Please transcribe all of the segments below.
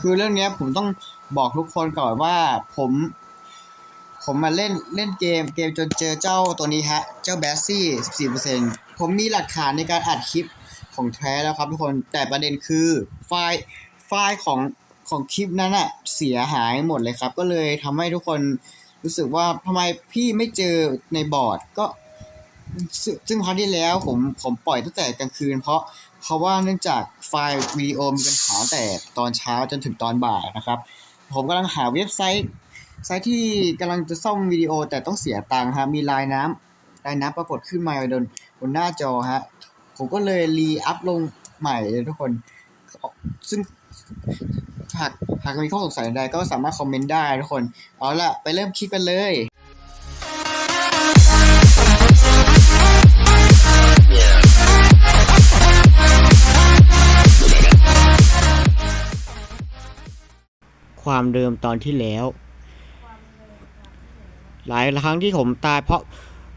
คือเรื่องเนี้ยผมต้องบอกทุกคนก่อนว่าผม ผมมาเล่นเล่นเกมเกมจนเจอเจ้าตัวนี้ฮะ เจ้าแบสซี่14%ผมมีหลักฐานในการอัดคลิปของแท้แล้วครับทุกคนแต่ประเด็นคือไฟล์ไฟล์ของของคลิปนั้นอะเสียหายหมดเลยครับ ก็เลยทำให้ทุกคนรู้สึกว่าทำไมพี่ไม่เจอในบอร์ดก็ ซึ่งซึ่งคราวที่แล้วผมผมปล่อยตั้งแต่กลางคืน เพราะเพราะว่าเนื่องจากไฟล์วิดีโอมีปัญหาแต่ตอนเช้าจนถึงตอนบ่ายนะครับ ผมกำลังหาเว็บไซต์ไซต์ที่กำลังจะซ่อมวิดีโอแต่ต้องเสียตังค์ฮะมีลายน้ำลายน้ำปรากฏขึ้นมาบนบนหน้าจอฮะผมก็เลยรีอัพลงใหม่เลยทุกคน ซึ่งหากหากมีข้อสงสัยใดก็สามารถคอมเมนต์ได้ทุกคน เอาล่ะ ไปเริ่มคลิปกันเลย ความเดิมตอนที่แล้ว หลายครั้งที่ผมตายเพราะ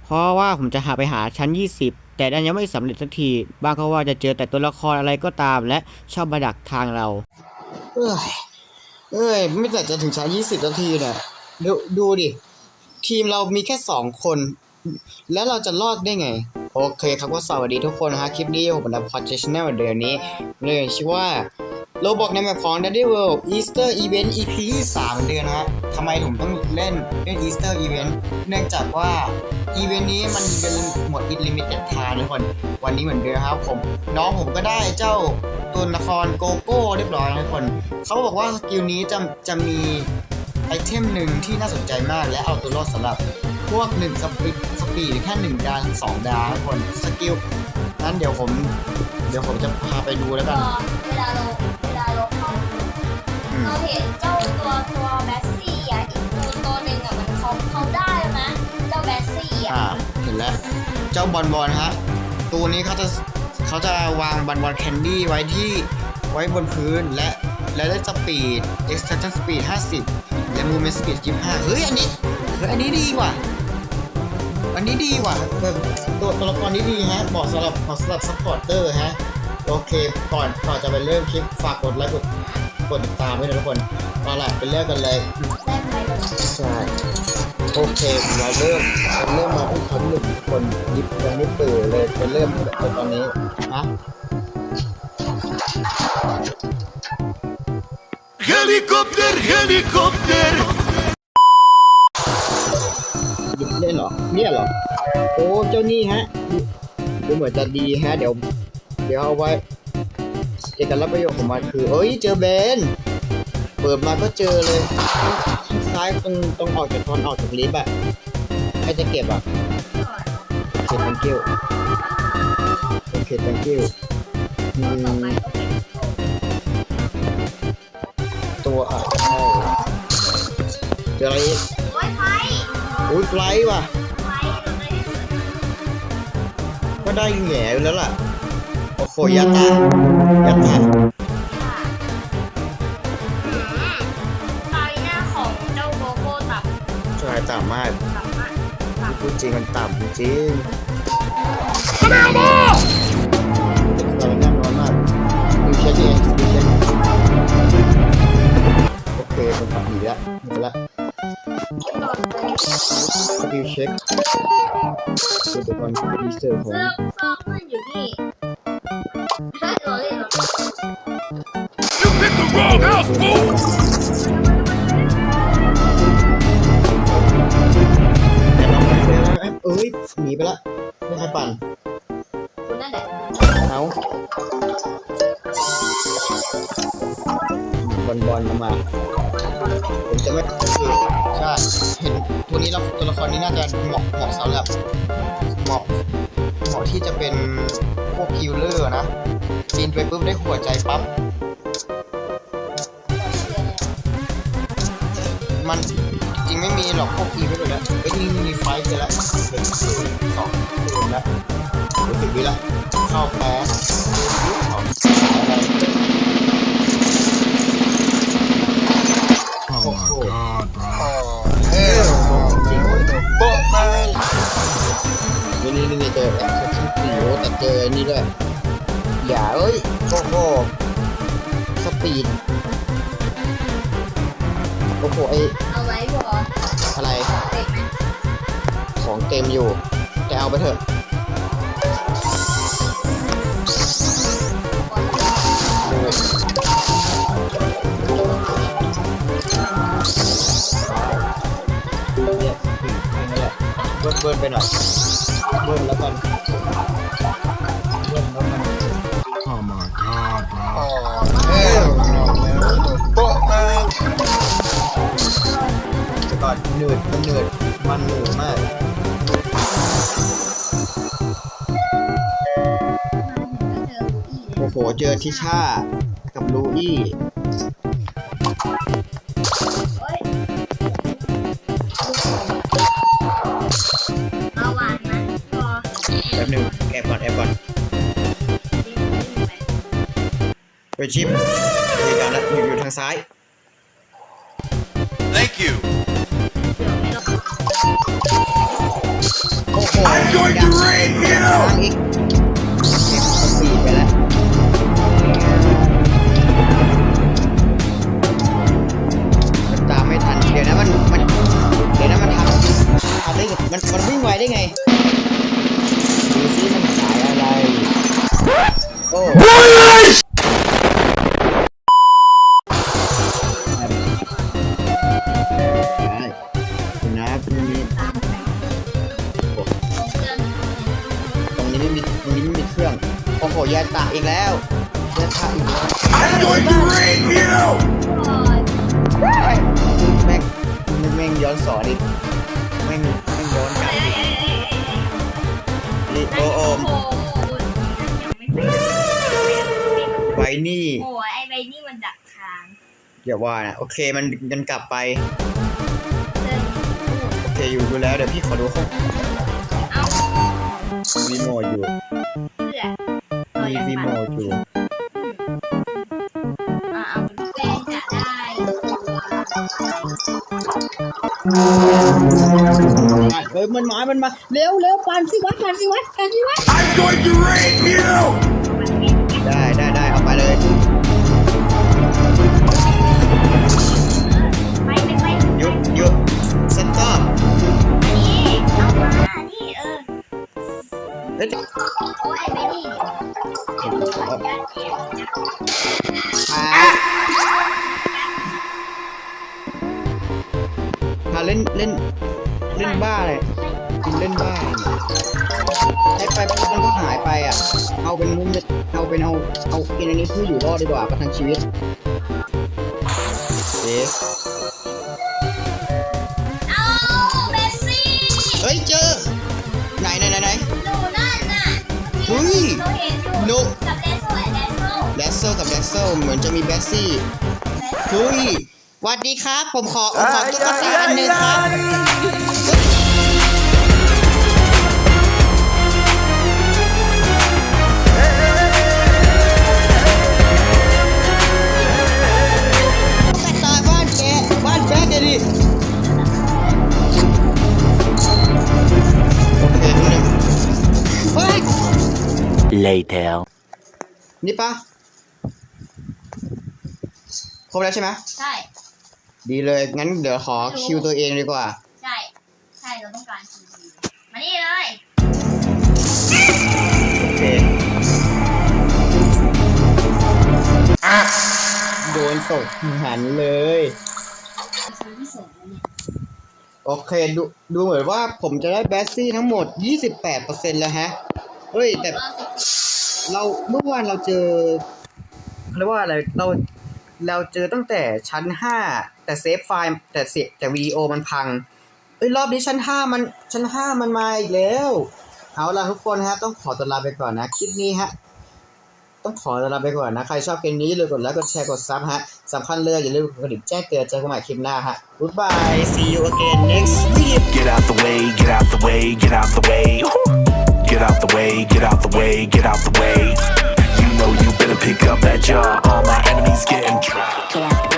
เพราะว่าผมจะหาไปหาชั้น 20 แต่ดันยังไม่สำเร็จสักทีบางก็ว่าจะเจอแต่ตัวละครอะไรก็ตามและชอบมาดักทางเรา เอ้ยเอ้ย ไม่แต่จะถึงชั้น 20นาทีเนี่ยดูดูดิ ทีมเรามีแค่สองคน แล้วเราจะรอดได้ไงโอเคครับก็สวัสดีทุกคนนะฮะคลิปนี้ผมดับพอดชแนลเดือนนี้เลยชื่อว่า โลบอกในแบบของ Daddy World Easter Event EP ที่3เดือนนะฮะทำไมผมต้องเล่นเล่น Easter Event เนื่องจากว่าอีเวนต์นี้มันเป็นหมด Unlimited Time ทุกคน วันนี้เหมือนเดิมครับผม น้องผมก็ได้เจ้าตัวละครโกโก้เรียบร้อยนะทุกคน เขาบอกว่าสกิลนี้จะจะมีไอเทมหนึ่งที่น่าสนใจมากและเอาตัวรอดสำหรับพวก1สปีดสปีดแค่1ดาวสองดาวทุกคนสกิลนั้นเดี๋ยวผม เดี๋ยวผมจะพาไปดูแล้วกันเวลาเรา เราเห็นเจ้าตัวตัวแบสซี่อะอีกตัวตัวหนึ่งอะมันเขาเขาได้ไหมเจ้าแบสซี่อะอ่าเห็นแล้ว เจ้าบอลบอลฮะตัวนี้เขาจะเขาจะวางบอลบอลแคนดี้ไว้ที่ไว้บนพื้นและและได้สปีด extraction speed 50 และ movement speed 25 เฮ้ย อันนี้เฮ้ยอันนี้ดีกว่าอันนี้ดีกว่าแบบตัวตัวละครนี้ดีฮะเหมาะสำหรับเหมาะสำหรับ supporter ฮะ โอเค ก่อนก่อนจะไปเริ่มคลิปฝากกดไลค์กด กดติดตามด้วยนะทุกคนเอาล่ะไปเริ่มกันเลยแรกไปเลยใช่โอเคเราเริ่มเราเริ่มมาที่ชั้นหนึ่งทุกคนยิบยังไม่ตื่นเลยไปเริ่มแบบตอนนี้นะ Helikopter, helikopter! หยิบเล่นเหรอเนี่ยเหรอโอ้เจ้านี่ฮะดูเหมือนจะดีฮะเดี๋ยว เดี๋ยวเอาไว้ เอกลักษณ์ประโยชน์ของมันคือเอ้ยเจอเบนเปิดมาก็เจอเลยข้างซ้ายตรงตรงออกจากทอนออกจากลิฟต์อะใครจะเก็บอะโอเค thank you โอเค thank you อืมไปก็เป็นตัวอะใช่เจออะไรอีกโอ้ยไฟอุ้ยไฟว่ะก็ได้แหง่แล้วล่ะ โอ้โหยัดตายัดตาค่ะอืมไฟหน้าของเจ้าโกโก้ต่ำใช่ต่ำมากต่ำมากต่ำพูดจริงมันต่ำจริง Andiamo! เราแน่นอนมากดูเช็คเองดูเช็คโอเคมันต่ำอีกแล้วหมดละหล่นเลยสกิลเช็คอุปกรณ์ดีเซอร์ของเสื้ Roadhouse fool! เอ้ยหนีไปละไม่ใครปั่นคุณนั่นแหละเอาบอลบอลมาผมจะไม่คือใช่เห็นตัวนี้เราตัวละครนี้น่าจะเหมาะเหมาะสำหรับเหมาะเหมาะที่จะเป็นพวกคิลเลอร์นะปีนไปปุ๊บได้หัวใจปั๊บ หรอกพวกอีเวนต์แบบนี้เอ้ยนี่มีไฟท์ไปแล้วหนึ่งศูนย์สองศูนย์แล้วรู้สึกดีละเข้าแพ้ของโอ้โหเออโป๊ะเลยนี่นี่นี่เจอแอคชั่นสีโอแต่เจอนี่ด้วยอย่าเอ้ยโอ้โหสปีดไอเอาไว้บอ อะไร ของเต็มอยู่ แต่เอาไปเถอะเนี่ยนั่นแหละเบิ้ลเบิ้ลไปหน่อยเบิ้ลแล้วกัน เหนื่อยมันเหนื่อยมันเหนื่อยมากก็เจอลูอี้เลยโอ้โหเจอทิชากับลูอี้โอ้ยเอาหวานนะพอแป๊บหนึงแอบก่อนแอบก่อนดิ้นดิ้นไปไปชิปคุยกันแล้วอยู่อยู่ทางซ้าย Thank you. โอ้โห I'm going to rain ทางอีกเก็บสปีดไปแล้วมันตามไม่ทัน เดี๋ยวนะมันมันเดี๋ยวนะมันทำทำได้มันมันวิ่งไวได้ไงดูซิมันขายอะไร โอ้ อย่าว่านะ โอเคมันมันกลับไปเดินโอเคอยู่ดูแล้วเดี๋ยวพี่ขอดูข้อเอารีโมทอยู่เพื่อมีรีโมทอยู่อ่าเอาเป็นเป้จะได้เฮ้ยมันมามันมาเร็วเร็วปันสิวัดปันสิวัดปันสิวัด I'm going to rain you. ได้ได้ ฮ้ยโอ้ยไอ้ใบนี่เก็บตัวยัดเก็บพาเล่นเล่นเล่นบ้าเลยกินเล่นบ้าใช้ไปมันก็หายไปอะ เอาเป็นมุมเอาเป็นเอาเอากินอันนี้เพื่ออยู่รอดดีกว่าประทังชีวิตเอ๊ะ เห็นอยู่หนูกับเลโซ่แอนเลโซ่แดซเซลกับแดซเซลเหมือนจะมีแบสซี่เฮ้ยหวัสดีครับ ผมขอผมขอตุ๊กตาอันหนึ่งครับก Later. นี่ปะครบแล้วใช่ไหมใช่ ดีเลย งั้นเดี๋ยวขอคิวตัวเองดีกว่า ใช่ ใช่ เราต้องการทีวีมานี่เลย โอเคโดนตกหันเลยซื้อที่ส่งแล้วเนี่ยโอเค ดู ดูเหมือนว่าผมจะได้แบสซี่ทั้งหมด 28%แล้วฮะ เฮ้ยแต่เราเมื่อวานเราเจอเขาเรียกว่าอะไรเราเราเจอตั้งแต่ชั้นห้าแต่เซฟไฟล์แต่เสียแต่วิดีโอมันพังเอ้ยรอบนี้ชั้นห้ามันชั้นห้ามันมาอีกแล้วเอาละทุกคนฮะต้องขอตัวลาไปก่อนนะคลิปนี้ฮะต้องขอตัวลาไปก่อนนะใครชอบคลิปนี้อย่าลืมกดไลค์กดแชร์กดซับฮะสำคัญเลยอย่าลืมกดกระดิ่งแจ้งเตือนเจอกันใหม่คลิปหน้าฮะ goodbye see you again next video Get out the way, get out the way, get out the way. Get out the way, get out the way, get out the way. You know you better pick up that jaw. All my enemies getting dry.